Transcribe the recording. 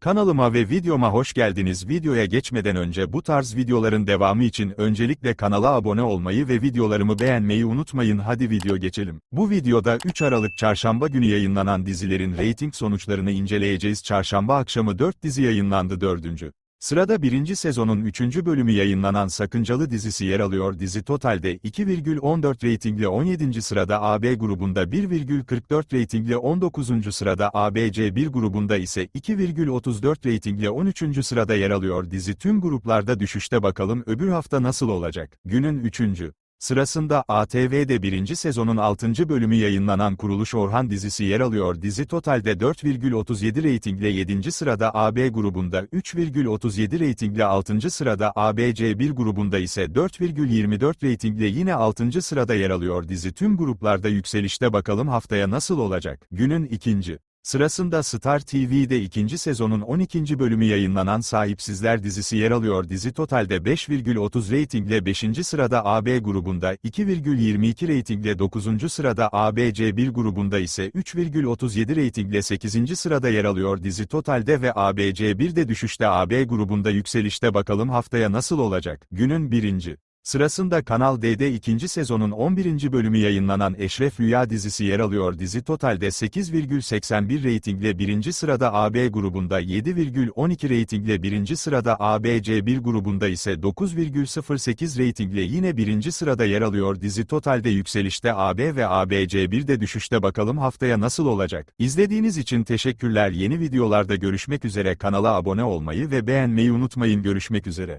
Kanalıma ve videoma hoş geldiniz. Videoya geçmeden önce bu tarz videoların devamı için öncelikle kanala abone olmayı ve videolarımı beğenmeyi unutmayın. Hadi video geçelim. Bu videoda 3 Aralık Çarşamba günü yayınlanan dizilerin reyting sonuçlarını inceleyeceğiz. Çarşamba akşamı 4 dizi yayınlandı 4. Sırada birinci sezonun 3. bölümü yayınlanan Sakıncalı dizisi yer alıyor. Dizi totalde 2,14 reytingle 17. sırada AB grubunda 1,44 reytingle 19. sırada ABC1 grubunda ise 2,34 reytingle 13. sırada yer alıyor. Dizi tüm gruplarda düşüşte bakalım öbür hafta nasıl olacak? Günün 3. Sırasında ATV'de birinci sezonun 6. bölümü yayınlanan Kuruluş Orhan dizisi yer alıyor. Dizi totalde 4,37 reytingle 7. sırada AB grubunda 3,37 reytingle 6. sırada ABC1 grubunda ise 4,24 reytingle yine 6. sırada yer alıyor. Dizi tüm gruplarda yükselişte bakalım haftaya nasıl olacak? Günün ikinci. Sırasında Star TV'de ikinci sezonun 12. bölümü yayınlanan Sahipsizler dizisi yer alıyor. Dizi totalde 5,30 reytingle 5. sırada AB grubunda, 2,22 reytingle 9. sırada ABC1 grubunda ise 3,37 reytingle 8. sırada yer alıyor. Dizi totalde ve ABC1'de düşüşte AB grubunda yükselişte bakalım haftaya nasıl olacak? Günün birinci. Sırasında Kanal D'de ikinci sezonun 11. bölümü yayınlanan Eşref Rüya dizisi yer alıyor. Dizi totalde 8,81 reytingle 1. sırada AB grubunda 7,12 reytingle 1. sırada ABC1 grubunda ise 9,08 reytingle yine 1. sırada yer alıyor. Dizi totalde yükselişte AB ve ABC1'de düşüşte bakalım haftaya nasıl olacak? İzlediğiniz için teşekkürler. Yeni videolarda görüşmek üzere kanala abone olmayı ve beğenmeyi unutmayın. Görüşmek üzere.